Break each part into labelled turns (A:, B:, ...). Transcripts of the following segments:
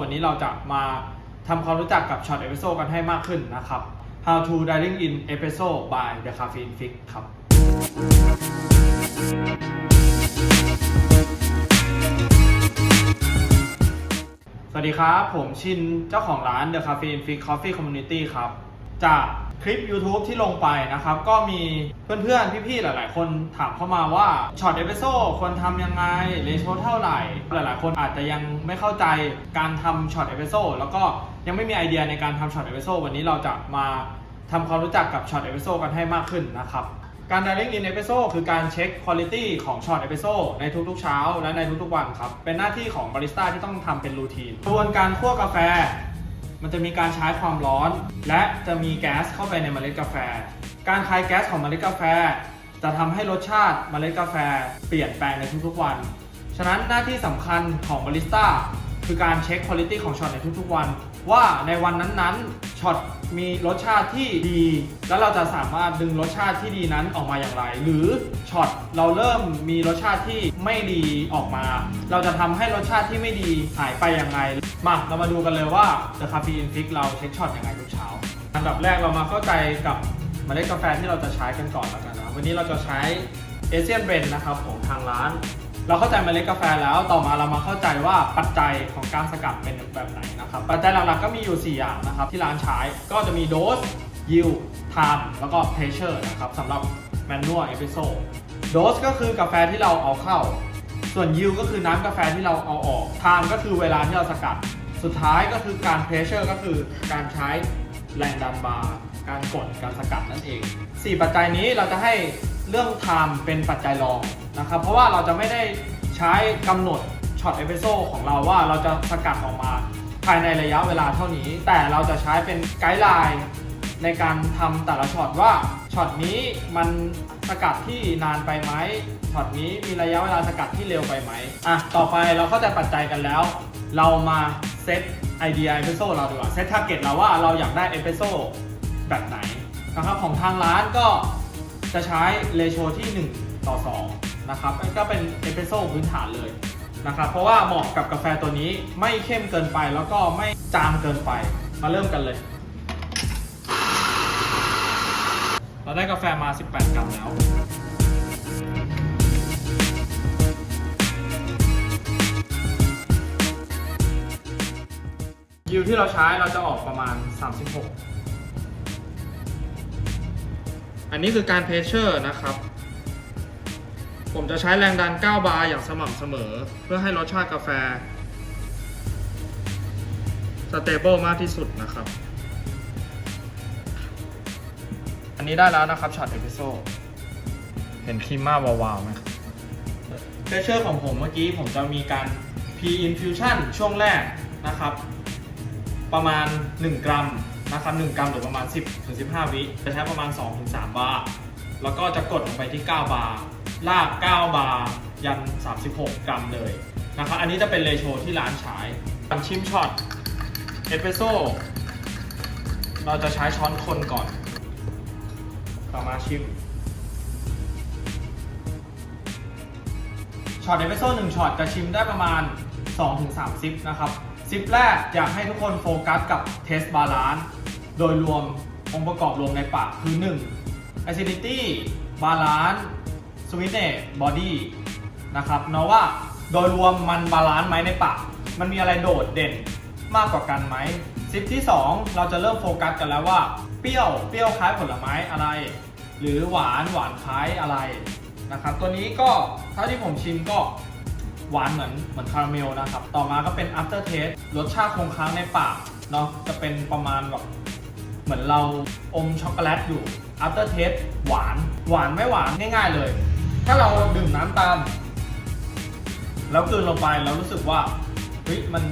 A: วันนี้เราจะมาทำความรู้จักกับช็อตเอสเปรสโซ่กันให้มากขึ้นนะครับ How to dialing in espresso by the caffeine fix ครับ สวัสดีครับ ผมชินเจ้าของร้าน The Caffeine Fix Coffee Community ครับ จาก คลิป YouTube ที่ลงไปนะครับ ก็มีเพื่อนๆ พี่ๆ หลายๆ คนถามเข้ามาว่าช็อตเอสเปรสโซ่ควรทำยังไงเรโชเท่าไหร่ หลายๆ คนอาจจะยังไม่เข้าใจการทำช็อตเอสเปรสโซ่แล้วก็ยังไม่มีไอเดียในการทำช็อตเอสเปรสโซ่วันนี้เราจะมาทำความรู้จักกับช็อตเอสเปรสโซ่กันให้มากขึ้นนะครับการ dialing in espresso คือการเช็คคุณภาพของช็อตเอสเปรสโซ่ในทุกๆเช้าและในทุกๆวันครับ เป็นหน้าที่ของบาริสต้าที่ต้องทำเป็นรูทีนกระบวนการคั่วกาแฟ มันจะมีการใช้ความร้อน และจะมีแก๊สเข้าไปในเมล็ดกาแฟ การคายแก๊สของเมล็ดกาแฟ จะทำให้รสชาติเมล็ดกาแฟ เปลี่ยนแปลงในทุกๆวัน ฉะนั้นหน้าที่สำคัญของบาริสต้าคือการเช็คคุณภาพของช็อตในทุกๆวัน ว่าในวันนั้นๆ ช็อตมีรสชาติที่ดี แล้วเราจะสามารถดึงรสชาติที่ดีนั้นออกมาอย่างไร หรือช็อตเราเริ่มมีรสชาติที่ไม่ดีออกมา เราจะทำให้รสชาติที่ไม่ดีหายไปอยังไงมาเรามาดูกันเลยว่า The Caffeine Fix เราเช็คช็อตยังไงทุกเช้า อันดับแรกเรามาเข้าใจกับเมล็ดกาแฟที่เราจะใช้กันก่อนแล้วกันนะวันนี้เราจะใช้เอเชียนเบรนนะครับของทางร้าน เราเข้าใจเมล็ดกาแฟแล้วต่อมาเรามาเข้าใจว่าปัจจัยของการสกัดเป็นแบบไหนนะครับปัจจัยหลักๆก็มีอยู่ 4 อย่างนะครับ ที่ร้านใช้ก็จะมีโดสยิวไทม์แล้วก็เพรสเชอร์นะครับสำหรับแมนนวลเอสเปรสโซ่โดสก็คือกาแฟที่เราเอาเข้า ส่วนยิวก็คือน้ำกาแฟที่เราเอาออกไทม์ก็คือเวลาที่เราสกัด สุดท้ายก็คือการเพรสเชอร์ก็คือการใช้แรงดันบาร์การกดการสกัดนั่นเอง 4 ปัจจัยนี้เราจะให้ รื่องไทม์เป็นปัจจัยรองนะครับ เพราะว่าเราจะไม่ได้ใช้กำหนดช็อตเอสเปโซของเราว่าเราจะสกัดออกมาภายในระยะเวลาเท่านี้ แต่เราจะใช้เป็นไกด์ไลน์ในการทำแต่ละช็อตว่าช็อตนี้มันสกัดที่นานไปไหมช็อตนี้มีระยะเวลาสกัดที่เร็วไปไหมอะต่อไปเราเข้าใจปัจจัยกันแล้ว เรามาเซตไอเดียเอสเปรสโซ่เราดีกว่าเซตทาร์เก็ตเราว่าเราอยากได้เอสเปรสโซ่แบบไหนนะครับของทางร้านก็ จะใช้เรโชที่ 1 ต่อ 2 นะครับก็เป็นเอสเปรสโซ่พื้นฐานเลยนะครับ เพราะว่าเหมาะกับกาแฟตัวนี้ไม่เข้มเกินไปแล้วก็ไม่จางเกินไป มาเริ่มกันเลย เราได้กาแฟมา 18 กรัมแล้วยิวที่เราใช้เราจะออกประมาณ 36 อันนี้คือการเพรสเชอร์นะครับ ผมจะใช้แรงดัน 9 บาร์อย่างสม่ำเสมอ เพื่อให้รสชาติกาแฟสเตเบิลมากที่สุดนะครับ อันนี้ได้แล้วนะครับช็อตเอพิโซดเห็นครีมมาวาวๆไหมครับเพรสเชอร์ของผมเมื่อกี้ผมจะมีการ P infusion ช่วงแรกนะครับ ประมาณ 1 กรัม นะครับ 1 กรัมหรือประมาณ 10ถึง15 วิ จะใช้ประมาณ 2 ถึง 3 บาร์ แล้วก็จะกดลงไปที่ 9 บาร์ ลาก 9 บาร์ ยัน 36 กรัมเลยนะครับ อันนี้จะเป็นเรโชที่ร้านใช้การชิมช็อต เอสเปรสโซ่ เราจะใช้ช้อนคนก่อน ต่อมาชิม ช็อตเอสเปรสโซ่หนึ่งช็อตจะชิมได้ประมาณ 2-3 ซิปนะครับซิปแรกอยากให้ทุกคนโฟกัสกับเทสบาลานซ์ โดยรวมองค์ประกอบรวมในปากคือ 1. acidity balance sweetness body นะครับเนาะว่าโดยรวมมันบาลานซ์ไหมในปาก มันมีอะไรโดดเด่นมากกว่ากันไหมซิปที่ 2 เราจะเริ่มโฟกัสกันแล้วว่า เปรี้ยวเปรี้ยวคล้ายผลไม้อะไร หรือหวานหวานคล้ายอะไรนะครับตัวนี้ก็เท่าที่ผมชิมก็หวานเหมือนเหมือนคาราเมลนะครับ ต่อมาก็เป็น after taste รสชาติคงค้างในปากเนาะจะเป็นประมาณแบบ เหมือนเราอมช็อกโกแลตอยู่ after taste หวาน หวานไม่หวานง่ายๆเลย ถ้าเราดื่มน้ำตามแล้วกลืนลงไปแล้วรู้สึกว่าเฮ้ยมัน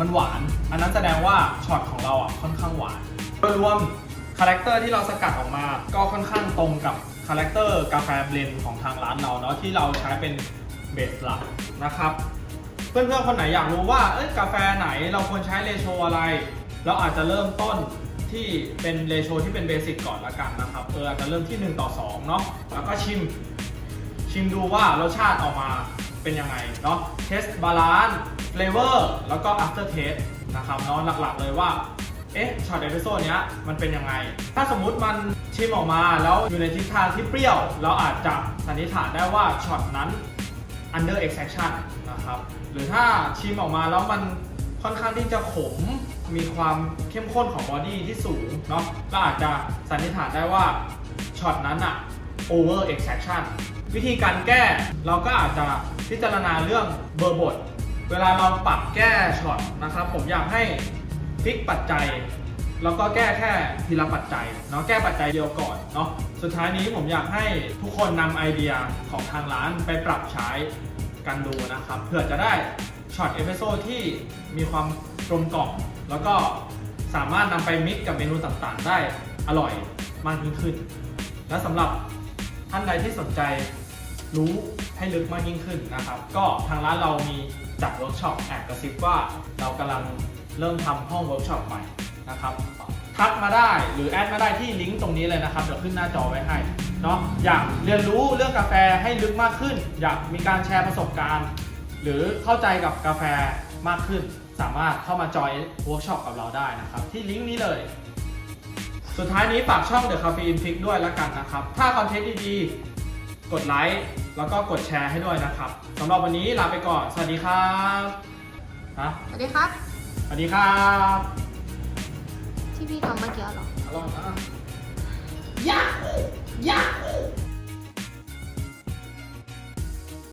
A: มันหวาน อันนั้นแสดงว่าช็อตของเราอะค่อนข้างหวานโดยรวมคาแรคเตอร์ที่เราสกัดออกมา ก็ค่อนข้างตรงกับคาแรคเตอร์กาแฟเบลนด์ของทางร้านเราเนาะที่เราใช้เป็นเบสหลักนะครับ เพื่อนๆคนไหนอยากรู้ว่าเอ้ยกาแฟไหนเราควรใช้เรโชอะไร เราอาจจะเริ่มต้น ที่เป็นเรโชที่เป็นเบสิกก่อนละกันนะครับเออจะเริ่มที่ 1 ต่อ2เนาะแล้วก็ชิม ชิมดูว่ารสชาติออกมาเป็นยังไงเนาะ Taste Balance Flavor แล้วก็ After Taste นะครับเนาะหลักๆเลยว่าเอ๊ะช็อตเอสเปรสโซ่เนี้ยมันเป็นยังไง ถ้าสมมุติมันชิมออกมาแล้วอยู่ในทิศทางที่เปรี้ยว เราอาจจะสันนิษฐานได้ว่าช็อตนั้น under extraction นะครับ หรือถ้าชิมออกมาแล้วมัน ค่อนข้างที่จะขม มีความเข้มข้นของบอดี้ที่สูงเนาะก็อาจจะสันนิษฐานได้ว่าช็อตนั้นอะ over extraction วิธีการแก้เราก็อาจจะพิจารณาเรื่องเบอร์บท เวลาเราปรับแก้ช็อตนะครับ ผมอยากให้ฟิกปัจจัย แล้วก็แก้แค่ทีละปัจจัยเนาะแก้ปัจจัยเดียวก่อนเนาะสุดท้ายนี้ผมอยากให้ทุกคนนำไอเดียของทางร้านไปปรับใช้กันดูนะครับเพื่อจะได้ ช็อตเอสเปรสโซ่ที่มีความกลมกล่อมแล้วก็สามารถนำไปมิกกับเมนูต่างๆ ได้อร่อยมากยิ่งขึ้น และสำหรับท่านใดที่สนใจรู้ให้ลึกมากยิ่งขึ้นนะครับ ก็ทางร้านเรามีจัดเวิร์กช็อปแอบกระซิบว่าเรากำลังเริ่มทำห้องเวิร์กช็อปใหม่นะครับทักมาได้หรือแอดมาได้ที่ลิงก์ตรงนี้เลยนะครับเดี๋ยวขึ้นหน้าจอไว้ให้เนาะอยากเรียนรู้เรื่องกาแฟให้ลึกมากขึ้น อยากมีการแชร์ประสบการณ์ หรือเข้าใจกับกาแฟมากขึ้น สามารถเข้ามาจอยเวิร์กช็อปกับเราได้นะครับ ที่ลิงก์นี้เลย สุดท้ายนี้ฝากช่อง The Caffeine Fix ด้วยละกันนะครับ ถ้าคอนเทนต์ดีๆ กดไลค์แล้วก็กดแชร์ให้ด้วยนะครับสำหรับวันนี้ลาไปก่อน สวัสดีครับฮะ
B: สวัสดีครับ
A: สวัสดีครับ
B: ที่พี่ทำเมื่อกี้เหรอ
A: อร่อยมาก
B: ยักยัก